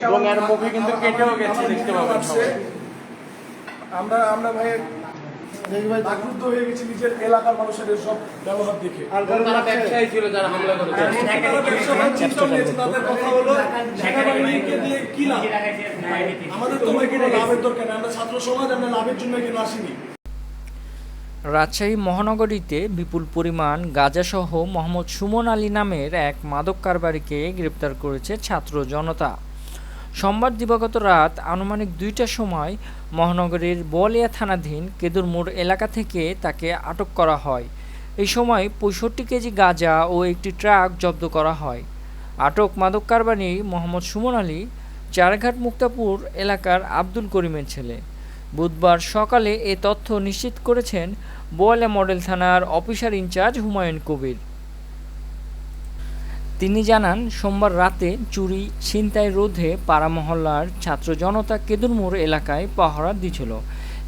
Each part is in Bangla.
এবং এর মুখে কিন্তু কেটেও গেছে দেখতে পাবেন আমরা আমরা ভাই আক্রুদ্ধ হয়ে গেছি নিজের এলাকার মানুষের এসব ব্যবহার দেখে তারা ব্যবসায়ী ছিল যারা হামলা করেছে তারা ব্যবসা বাণিজ্য নিয়েছে, তাদের কথা হলো সেনাবাহিনীকে দিয়ে কি লাভ আমাদের তো কোনো লাভের দরকার নেই আমরা ছাত্র সমাজ আমরা লাভের জন্য এখানে আসিনি রাজশাহী মহানগরীতে বিপুল পরিমাণ গাঁজাসহ মোহাম্মদ সুমন আলী নামের এক মাদক কারবারিকে গ্রেপ্তার করেছে ছাত্র জনতা সোমবার দিবাগত রাত আনুমানিক দুইটার সময় মহানগরীর বলিয়া থানাধীন কেদুর মোড় এলাকা থেকে তাকে আটক করা হয়। এই সময় পঁয়ষট্টি কেজি গাঁজা ও একটি ট্রাক জব্দ করা হয়। আটক মাদক কারবারি মোহাম্মদ সুমন আলী, চারঘাট মুক্তাপুর এলাকার আব্দুল করিমের ছেলে। বুধবার সকালে এ তথ্য নিশ্চিত করেছেন বোয়ালা মডেল থানার officer in charge Humayun Kabir. তিনি জানান, সোমবার রাতে চুরি, ছিনতাই রোধে পাড়া মহল্লার ছাত্র জনতা কেদুরমোড় এলাকায় পাহারা দিছিল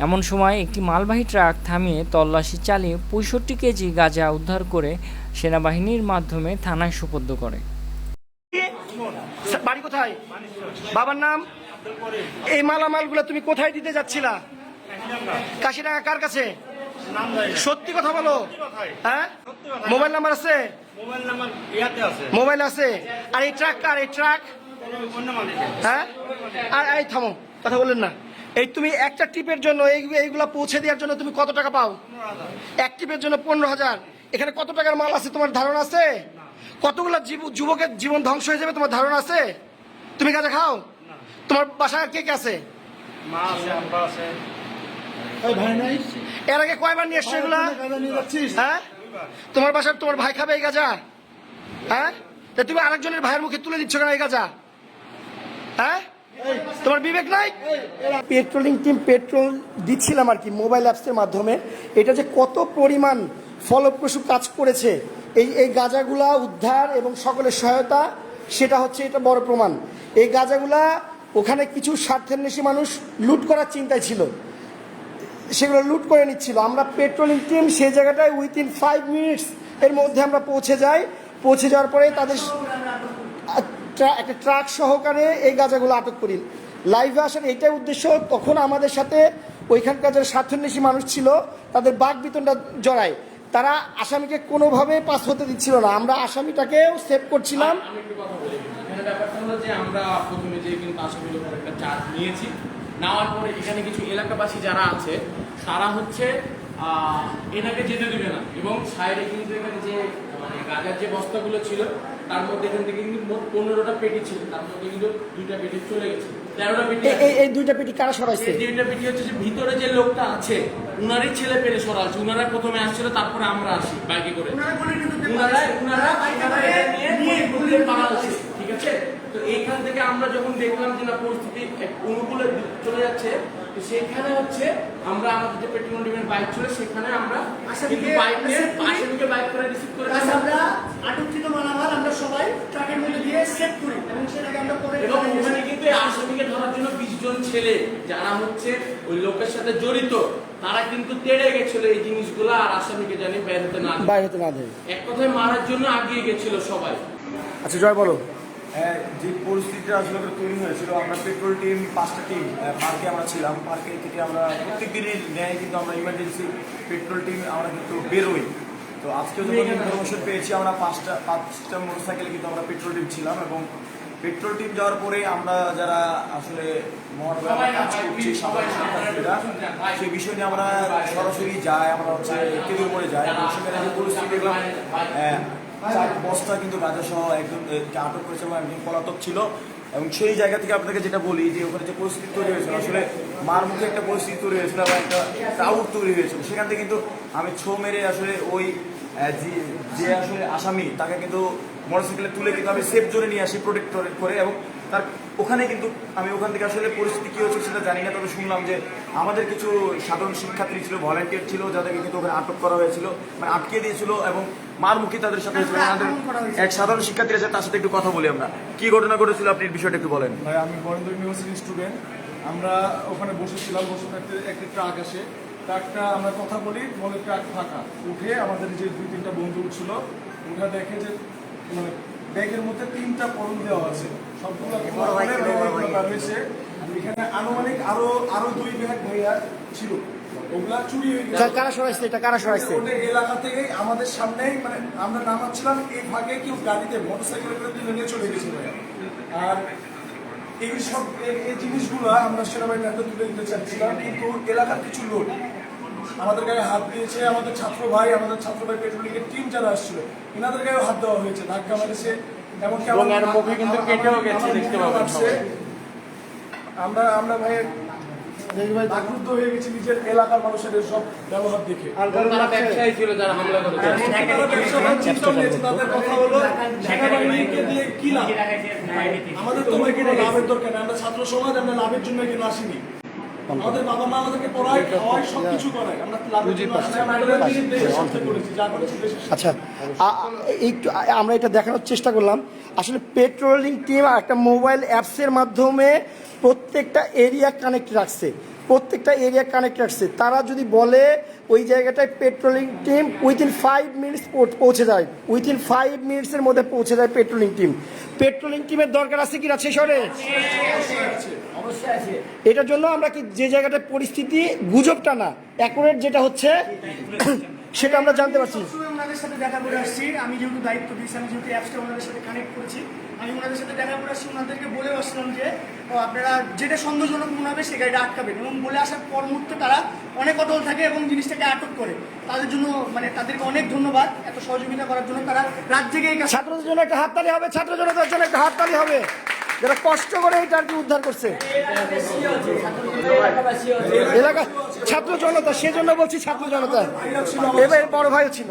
এমন সময় একটি মালবাহী ট্রাক থামিয়ে তল্লাশি চালিয়ে পঁয়ষট্টি কেজি গাঁজা উদ্ধার করে সেনাবাহিনীর মাধ্যমে থানায় সুপর্দ করে। বাড়ি কোথায়? বাবার নাম? এই মালামালগুলো তুমি কোথায় দিতে যাচ্ছিলা? কাশিডাঙ্গা কার কাছে? সত্যি কথা বলো। হ্যাঁ? মোবাইল নাম্বার আছে? মোবাইল আছে। আর এই ট্রাক কার? এই ট্রাক? হ্যাঁ? আর এই থামো কথা বললেন না। এই তুমি একটা টিপের জন্য এই এইগুলা পৌঁছে দেওয়ার জন্য তুমি কত টাকা পাও? এক টিপের জন্য পনেরো হাজার। এখানে কত টাকার মাল আছে তোমার ধারণা আছে? কতগুলো যুবকের জীবন ধ্বংস হয়ে যাবে তোমার ধারণা আছে? তুমি গাঁজা খাও? তোমার বাসায় কে কে আছে? মা আছে আব্বা আছে। ভাই নাই? এর আগে কয়বার নিয়ে এসছো এগুলা? হ্যাঁ? তোমার বাসার তোমার ভাই খাবে এই গাজা? হ্যাঁ? তা তুমি আরেকজনের ভাইয়ের মুখে তুলে দিচ্ছ কেন এই গাঁজা? হ্যাঁ? তোমার বিবেক নাই? পেট্রোলিং টিম পেট্রোল দিচ্ছিলাম আর কি মোবাইল অ্যাপসের মাধ্যমে। এটা যে কত পরিমাণ ফলপ্রসূ কাজ করেছে এই এই গাজাগুলা উদ্ধার এবং সকলের সহায়তা সেটা হচ্ছে এটা বড় প্রমাণ। এই গাজাগুলা ওখানে কিছু স্বার্থান্বেষী মানুষ লুট করার চিন্তায় ছিল। সেগুলো লুট করে নিচ্ছিল। আমরা পেট্রোলিং টিম সেই জায়গাটায় উইথিন ফাইভ মিনিটস এর মধ্যে আমরা পৌঁছে যাই। পৌঁছে যাওয়ার পরে তাদের একটা ট্রাক সহকারে এই গাঁজাগুলো আটক করি। লাইভে আসার এটাই উদ্দেশ্য, তখন আমাদের সাথে ওইখানকার যারা স্বার্থান্বেষী মানুষ ছিল, তাদের বাঘ বিতনটা জড়ায়। তারা আসামিকে কোনোভাবে পাস হতে দিচ্ছিল না। আমরা আসামিটাকেও সেভ করছিলাম। আমরা যে কিন্তু একটা চার্জ নিয়েছি। নেওয়ার পরে এখানে কিছু এলাকাবাসী যারা আছে তারা হচ্ছে এনাকে যেতে দেবে না। এবং সাইডে কিন্তু এখানে যে মানে গাজার যে বস্তাগুলো ছিল তার মধ্যে এখান থেকে কিন্তু মোট পনেরোটা পেটি ছিল। তার মধ্যে কিন্তু দুইটা পেটি চলে গেছে। তেরোটা পেটি এই- দুইটা পেটি কারা সরাইছে? এই দুইটা পেটি হচ্ছে যে ভিতরে যে লোকটা আছে উনারই ছেলে পেলে সরাচ্ছে উনারা প্রথমে আসছিল তারপরে আমরা আসি বাইকে করে। উনারা উনারা উনারা নিয়ে নিয়ে পালাচ্ছে ঠিক আছে? তো এইখান থেকে আমরা যখন দেখলাম যে না পরিস্থিতি অনুকূলে চলে যাচ্ছে তো সেখানে হচ্ছে আমরা আমাদের যে পেট্রোল ডিমের বাইক ছিল সেখানে আমরা কিন্তু নিয়ে আসামিকে বাইক করে রিসিভ করে আমরা আটককৃত মালামাল আমরা সবাই ট্রাকের মধ্যে দিয়ে সেভ করি এবং সেটাকে আমরা পরে এবং ওখানে কিন্তু আসামিকে ধরার জন্য বিশ জন ছেলে যারা হচ্ছে ওই লোকের সাথে জড়িত তারা কিন্তু তেড়ে গেছিল এই জিনিসগুলো আর আসামিকে জানি বের হতে না। বাইরে হতে না দেয়। এক কথায় মারার জন্য আগিয়ে গেছিল সবাই। আচ্ছা জয় বলো। যে পরিস্থিতিটা আসলে তৈরি হয়েছিল আমরা পেট্রোল টিম পাঁচটা টিম পার্কে আমরা ছিলাম। পার্কে থেকে আমরা প্রত্যেক দিনই ন্যায় কিন্তু আমরা ইমার্জেন্সি পেট্রোল টিম আমরা কিন্তু বেরোই। তো আজকেও যখন ইনফরমেশন পেয়েছি আমরা পাঁচটা পাঁচটা মোটরসাইকেলে কিন্তু আমরা পেট্রোল টিম ছিলাম এবং পেট্রোল টিম যাওয়ার পরে আমরা যারা আসলে কাজ করছি সেই বিষয় নিয়ে আমরা সরাসরি যাই আমরা হচ্ছে কেঁদুর পরে যাই এবং সেখানে পরিস্থিতি দেখলাম চার বস্তা কিন্তু গাঁজা সহ একজন আটক করেছে এবং একজন পলাতক ছিল। এবং সেই জায়গা থেকে আপনাকে যেটা বলি যে, ওখানে যে পরিস্থিতি তৈরি হয়েছিল, আসলে মার মুখে একটা পরিস্থিতি তৈরি হয়েছিল বা একটা ক্রাউড তৈরি হয়েছিল। সেখান থেকে কিন্তু আমি ছো মেরে আসলে ওই যে- আসলে আসামি, তাকে কিন্তু মোটরসাইকেলে তুলে কিন্তু আমি সেফ জোনে নিয়ে আসি প্রোটেক্ট করে এবং তার ওখানে কিন্তু আমি ওখান থেকে আসলে পরিস্থিতি কী হচ্ছে সেটা জানি না, তবে শুনলাম যে আমাদের কিছু সাধারণ শিক্ষার্থী ছিল ভলেন্টিয়ার ছিল, যাদেরকে কিন্তু ওখানে আটক করা হয়েছিল মানে আটকে দিয়েছিল এবং মার মুখী তাদের সাথে এক সাধারণ শিক্ষার্থী আছে তার সাথে একটু কথা বলি আমরা। কি ঘটনা ঘটেছিল আপনি এই বিষয়টা একটু বলেন। ভাই আমি বরেন্দ্র ইউনিভার্সিটির স্টুডেন্ট আমরা ওখানে বসেছিলাম বসে থাকতে একটি ট্রাক আসে। ট্রাকটা আমরা কথা বলি বলে ট্রাক ফাঁকা। উঠে আমাদের যে দুই তিনটা বন্ধু উঠছিল উঠে দেখে যে মানে ব্যাগের মধ্যে তিনটা কলম দেওয়া আছে। সবগুলো এখানে আনুমানিক আরও আরও দুই ব্যাগ ভাইয়া ছিল। ওগুলা চুরি গেছে। কারা সরাইছে? এটা কারা সরাইছে? এলাকা থেকেই আমাদের সামনেই মানে আমরা নামাচ্ছিলাম এই ভাগে কেউ গাড়িতে মোটরসাইকেলে করে তুলে নিয়ে চলে গেছিল আর এই সব এই- এই জিনিসগুলো আমরা সেনাবাহিনীর হাতে তুলে দিতে চাচ্ছিলাম কিন্তু এলাকার কিছু লোক আমাদের গায়ে হাত দিয়েছে। আমাদের ছাত্র ভাই আমাদের ছাত্র ভাই পেট্রোলিং এর টিম যারা আসছিল এনাদের গায়েও হাত দেওয়া হয়েছে ধাক্কা মারেছে। এমনকি। আমরা আমরা ভাই ভাই হয়ে গেছি নিজের এলাকার মানুষের সব ব্যবহার দেখে। তারা ব্যবসায়ী ছিল যারা হামলা করেছে। তারা ব্যবসা বাণিজ্য নিয়েছে, তাদের কথা হলো সেনাবাহিনীকে দিয়ে কি লাভ? আমাদের কোনো লাভের দরকার নেই আমরা ছাত্র সমাজ আমরা লাভের জন্য এখানে আসিনি। আমাদের বাবা মা আমাদেরকে পড়ায় খাওয়ায় সব কিছু করায়। আমরা লাভের জন্য আসিনি। আমরা দেশের স্বার্থে করেছি যা করেছি দেশের আচ্ছা একটু আমরা এটা দেখানোর চেষ্টা করলাম। আসলে পেট্রোলিং টিম একটা মোবাইল অ্যাপসের মাধ্যমে প্রত্যেকটা এরিয়া কানেক্ট রাখছে, প্রত্যেকটা এরিয়া কানেক্ট রাখছে। তারা যদি বলে ওই জায়গাটায় patrolling team within five minutes পৌঁছে যায় উইথিন ফাইভ মিনিটসের মধ্যে পৌঁছে যায় পেট্রোলিং টিম পেট্রোলিং টিমের দরকার আছে কি না সেই শহরে এটার জন্য আমরা কি যে জায়গাটায় পরিস্থিতি, গুজবটা না অ্যাকুরেট যেটা হচ্ছে, সেটা আমরা জানতে পারছি। ওনাদের সাথে দেখা করে আসছি। আমি যেহেতু দায়িত্ব দিয়েছি, আমি যেহেতু অ্যাপসটা ওনাদের সাথে কানেক্ট করেছি, আমি ওনাদের সাথে দেখা করে আসছি। ওনাদেরকে বলে আসলাম যে আপনারা যেটা সন্দেহজনক মনে হবে সে গাড়িটা আটকাবেন এবং বলে আসার পর মুহূর্তে তারা অনেক অটল থাকে এবং জিনিসটাকে আটক করে। তাদের জন্য মানে তাদেরকে অনেক ধন্যবাদ এত সহযোগিতা করার জন্য তারা রাত কাজ ছাত্রদের জন্য একটা হাততালি হবে ছাত্র জনতার জন্য একটা হাততালি হবে। যারা কষ্ট করে এটা আর কি উদ্ধার করছে। এলাকা ছাত্র জনতা, সেজন্য বলছি ছাত্র জনতা। এবার বড় ভাইও ছিল।